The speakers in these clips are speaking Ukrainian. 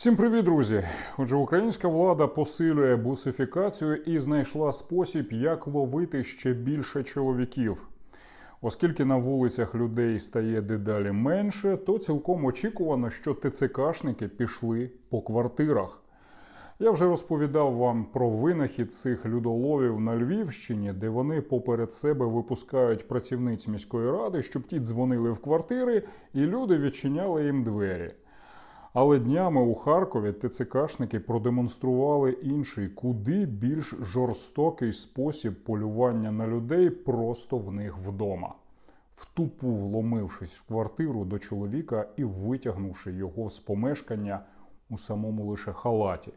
Всім привіт, друзі! Отже, українська влада посилює бусифікацію і знайшла спосіб, як ловити ще більше чоловіків. Оскільки на вулицях людей стає дедалі менше, то цілком очікувано, що ТЦКшники пішли по квартирах. Я вже розповідав вам про винахід цих людоловів на Львівщині, де вони поперед себе випускають працівниць міської ради, щоб ті дзвонили в квартири, і люди відчиняли їм двері. Але днями у Харкові ТЦКшники продемонстрували інший, куди більш жорстокий спосіб полювання на людей просто в них вдома, втупу вломившись в квартиру до чоловіка і витягнувши його з помешкання у самому лише халаті.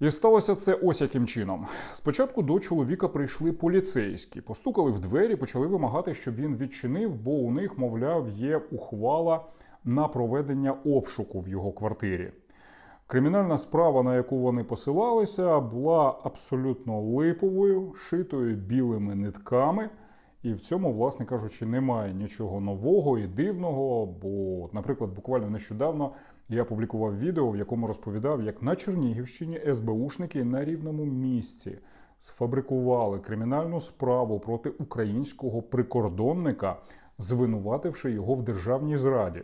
І сталося це ось яким чином. Спочатку до чоловіка прийшли поліцейські, постукали в двері, почали вимагати, щоб він відчинив, бо у них, мовляв, є ухвала на проведення обшуку в його квартирі. Кримінальна справа, на яку вони посилалися, була абсолютно липовою, шитою білими нитками. І в цьому, власне кажучи, немає нічого нового і дивного. Бо, наприклад, буквально нещодавно я публікував відео, в якому розповідав, як на Чернігівщині СБУшники на рівному місці сфабрикували кримінальну справу проти українського прикордонника, звинувативши його в державній зраді.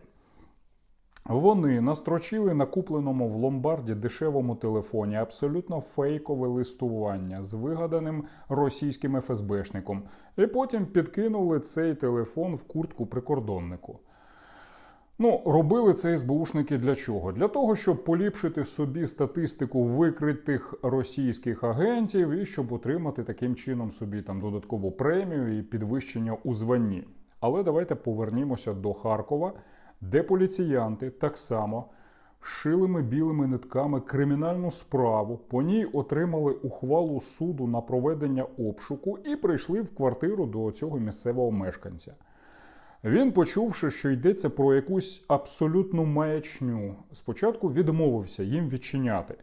Вони настрочили на купленому в ломбарді дешевому телефоні абсолютно фейкове листування з вигаданим російським ФСБшником, і потім підкинули цей телефон в куртку прикордоннику. Ну, робили це СБУшники для чого? Для того, щоб поліпшити собі статистику викритих російських агентів і щоб отримати таким чином собі там додаткову премію і підвищення у званні. Але давайте повернімося до Харкова, де поліціянти так само шилими білими нитками кримінальну справу. По ній отримали ухвалу суду на проведення обшуку і прийшли в квартиру до цього місцевого мешканця. Він, почувши, що йдеться про якусь абсолютну маячню, спочатку відмовився їм відчиняти.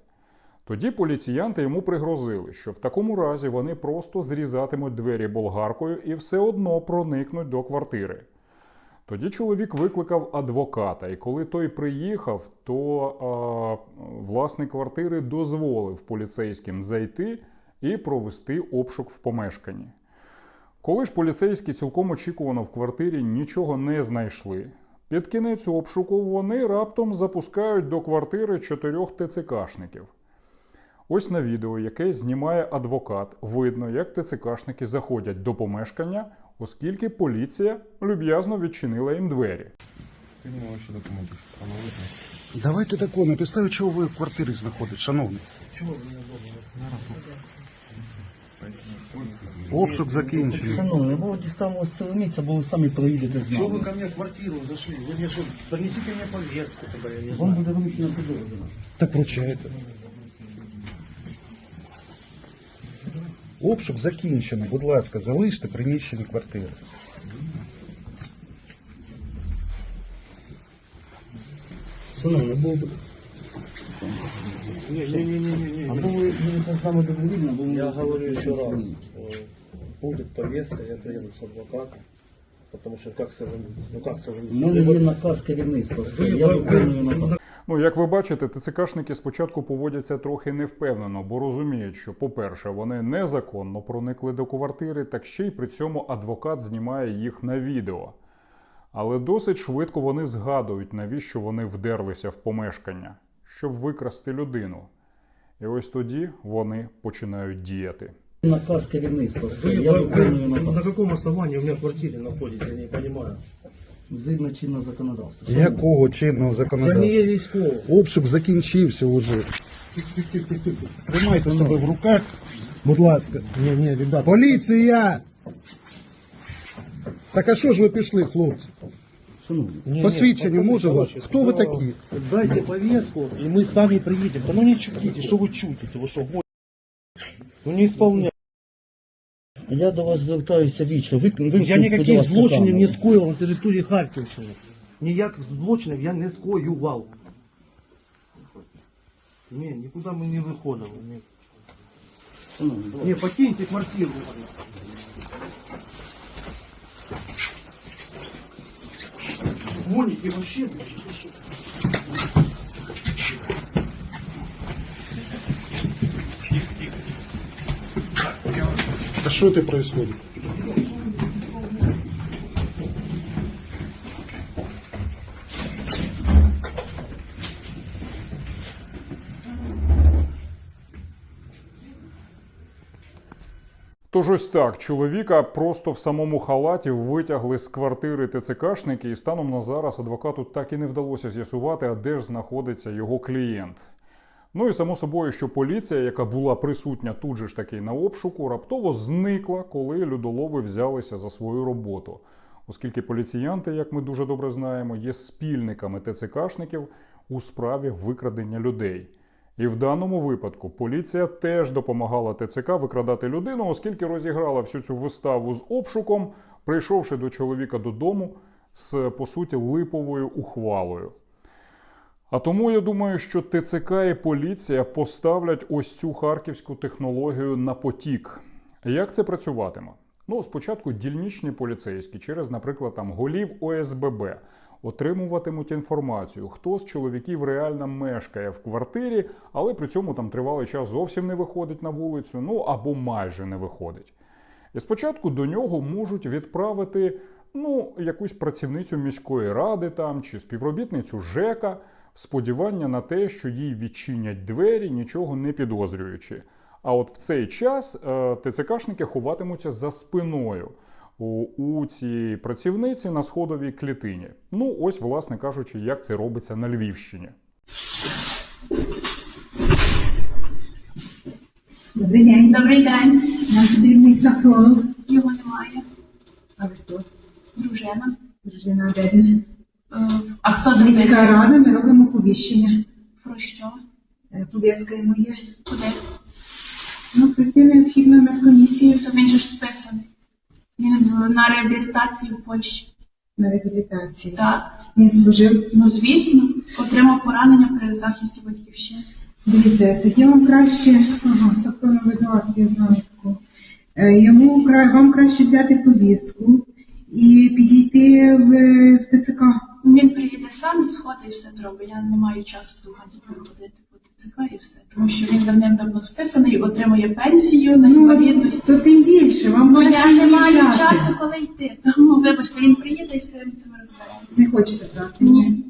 Тоді поліціянти йому пригрозили, що в такому разі вони просто зрізатимуть двері болгаркою і все одно проникнуть до квартири. Тоді чоловік викликав адвоката, і коли той приїхав, то а, власник квартири дозволив поліцейським зайти і провести обшук в помешканні. Коли ж поліцейські цілком очікувано в квартирі нічого не знайшли, під кінець обшуку вони раптом запускають до квартири чотирьох ТЦКшників. Ось на відео, яке знімає адвокат, видно, як ТЦКшники заходять до помешкання, оскільки поліція люб'язно відчинила їм двері. Ти не ваші документи. Поновити. Давайте тако, на підставі чого ви в квартирі знаходитесь, шановний. Чого ви не Обшук закінчений. Шановні, ви дістанемо з цього місця, бо ви самі проїдете з Что вы нами. ко мне в квартиру зашли? Вы мне что, принесите мне повестку тогда, я не знаю. Вам буде вручена підозра. Так вручаєте. Обшук закінчено. Будь ласка, залиште приміщення квартири. Шановні, або, Не-не-не-не. або ви будете з нами добровільно, або ми Я говорю еще раз. э, Будет повестка, я приеду с адвокатом. Потому что как це ну как це ви, У мене є наказ керівництва. Все, я виконую наказ. Ну, як ви бачите, ТЦКшники спочатку поводяться трохи невпевнено, бо розуміють, що, по-перше, вони незаконно проникли до квартири, так ще й при цьому адвокат знімає їх на відео. Але досить швидко вони згадують, навіщо вони вдерлися в помешкання, щоб викрасти людину. І ось тоді вони починають діяти. Наказ керівництва. Вы я виконую на наказ. каком основании у меня в квартире находитесь, я не понимаю Згідно чинного законодавства. Якого чинного Да не законодавства? військово. Обшук закінчився вже. Тримайте себе в руках, будь ласка. Не, не, ребята. Поліція! Так а що ж ви пішли, хлопці? Шановні, Не, Посвідчення не, може у вас? короче, Хто ви да, такі? Дайте повестку, и мы сами приедем. Да ну не чутите, что вы чутите, вы что, гоните? Ну не исполняйте. я до вас звертаюся вічно. Ви, ви, Я никаких злочинів не скоїв на території Харківщини. Ніяких злочинів я не скоював. Ні, нікуди ми не виходили. Ні, ні покиньте квартиру. Гоните вообще, блядь, ви що? А что это происходит? Тож ось так, чоловіка просто в самому халаті витягли з квартири ТЦКшники, і станом на зараз адвокату так і не вдалося з'ясувати, а де ж знаходиться його клієнт. Ну і само собою, що поліція, яка була присутня тут же ж таки на обшуку, раптово зникла, коли людолови взялися за свою роботу. Оскільки поліціянти, як ми дуже добре знаємо, є спільниками ТЦКшників у справі викрадення людей. І в даному випадку поліція теж допомагала ТЦК викрадати людину, оскільки розіграла всю цю виставу з обшуком, прийшовши до чоловіка додому з по суті липовою ухвалою. А тому я думаю, що ТЦК і поліція поставлять ось цю харківську технологію на потік. Як це працюватиме? Ну, спочатку дільничні поліцейські через, наприклад, там голів ОСББ отримуватимуть інформацію, хто з чоловіків реально мешкає в квартирі, але при цьому там тривалий час зовсім не виходить на вулицю, ну або майже не виходить. І спочатку до нього можуть відправити ну, якусь працівницю міської ради там чи співробітницю ЖЕКа в сподівання на те, що їй відчинять двері, нічого не підозрюючи. А от в цей час е, ТЦКшники ховатимуться за спиною у, цієї працівниці на сходовій клітині. Ну, ось, власне кажучи, як це робиться на Львівщині. Добрий день. Добрий день. Нам потрібний сахролог. Його немає. А хто? Дружина. Дружина де А хто Міська запитує? рада, ми робимо повіщення. Про що? Е, Повістка йому є. Куди? Ну, прийти необхідно на комісію То він же ж списаний. Він на реабілітації в Польщі. на реабілітації. Так. Він служив. Ну, звісно, отримав поранення при захисті батьківщини. Дивіться, тоді вам краще, ага, сахроновий доат, я знаю таку. Е, Йому вам краще взяти повістку і підійти в, в ТЦК. І все зробить. Я не маю часу слухати ходити по ТЦК і все. Тому що він давним-давно списаний, отримує пенсію на інвалідність. то тим більше, вам Ну, я не маю взяти. часу, коли йти. Тому, вибачте, він приїде і все ми цим розберемося. Не хочете брати? Ні.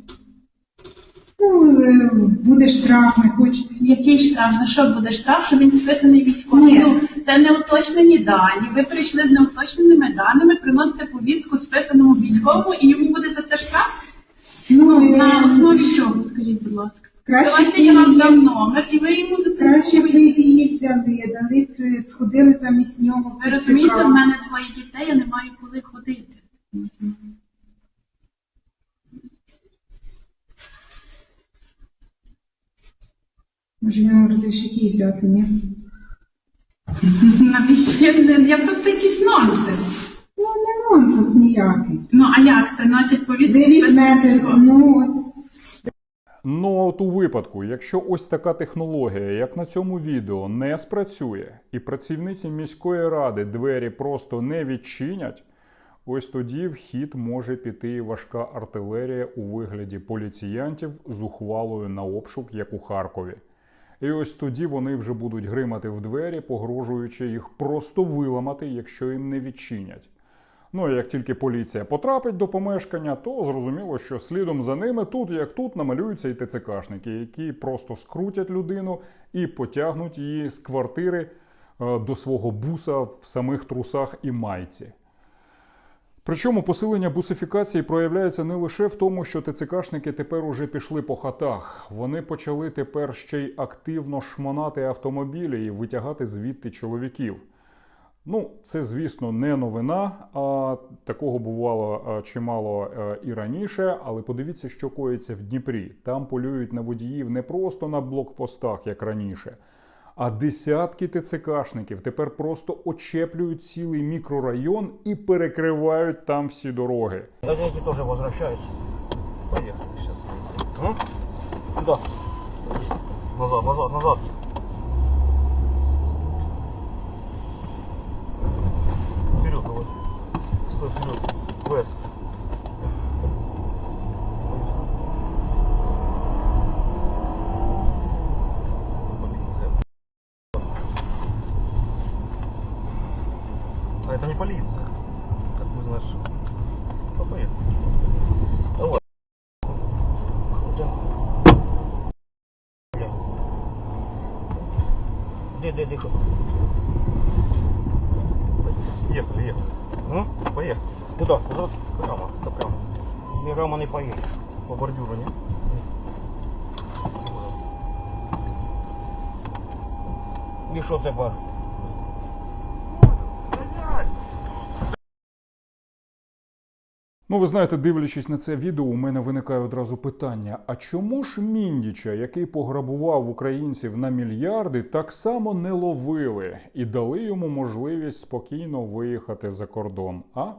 Ну, е, буде штраф, не хочете. Який штраф? За що буде штраф, що він списаний військовий? Ні. Ну, це неуточнені дані. Ви прийшли з неуточненими даними, приносите повістку списаному військовому, і йому буде за це штраф? Ну, На е, основі чого, скажіть, будь ласка. Краще Давайте б я вам її- дам номер, і ви йому Краще б ви її взяли, дали б, е, сходили замість нього. Ви розумієте, в мене двоє дітей, я не маю коли ходити. Може, я розрішить її взяти, ні? Навіщо? Я, я просто якийсь нонсенс. Ну, нонсенс ніякий. Ну, а як це? Носять списаного ну, от, Ну, а от у випадку, якщо ось така технологія, як на цьому відео, не спрацює, і працівниці міської ради двері просто не відчинять, ось тоді в хід може піти важка артилерія у вигляді поліціянтів з ухвалою на обшук, як у Харкові. І ось тоді вони вже будуть гримати в двері, погрожуючи їх просто виламати, якщо їм не відчинять. Ну і як тільки поліція потрапить до помешкання, то зрозуміло, що слідом за ними тут як тут намалюються і ТЦКшники, які просто скрутять людину і потягнуть її з квартири е, до свого буса в самих трусах і майці. Причому посилення бусифікації проявляється не лише в тому, що ТЦКшники тепер уже пішли по хатах. Вони почали тепер ще й активно шмонати автомобілі і витягати звідти чоловіків. Ну, це, звісно, не новина. А такого бувало е, чимало е, і раніше. Але подивіться, що коїться в Дніпрі. Там полюють на водіїв не просто на блокпостах, як раніше, а десятки ТЦКшників тепер просто очеплюють цілий мікрорайон і перекривають там всі дороги. Дяденьки тоже возвращаются. Поехали сейчас. М? Куда? Назад, назад, назад. Вперед. Вес. Полиция. это не полиция. Как вы знаешь. Ну, Поехали. Куда? Куда? Прямо, то прямо. Прямо не поедешь. По бордюру, не? І що тепер? Ну, ви знаєте, дивлячись на це відео, у мене виникає одразу питання: а чому ж Міндіча, який пограбував українців на мільярди, так само не ловили і дали йому можливість спокійно виїхати за кордон? А?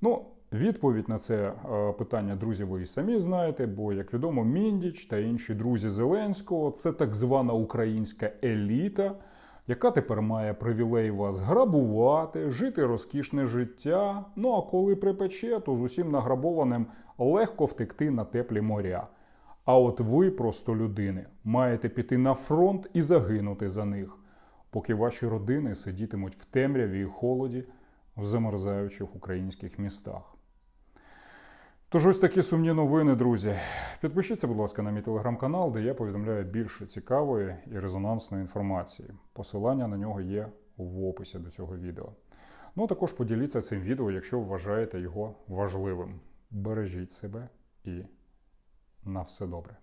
Ну, відповідь на це е, питання, друзі, ви і самі знаєте, бо, як відомо, Міндіч та інші друзі Зеленського це так звана українська еліта, яка тепер має привілей вас грабувати, жити розкішне життя. Ну а коли припече, то з усім награбованим легко втекти на теплі моря. А от ви, просто людини, маєте піти на фронт і загинути за них, поки ваші родини сидітимуть в темряві і холоді в замерзаючих українських містах. Тож ось такі сумні новини, друзі. Підпишіться, будь ласка, на мій телеграм-канал, де я повідомляю більше цікавої і резонансної інформації. Посилання на нього є в описі до цього відео. Ну а також поділіться цим відео, якщо вважаєте його важливим. Бережіть себе і на все добре.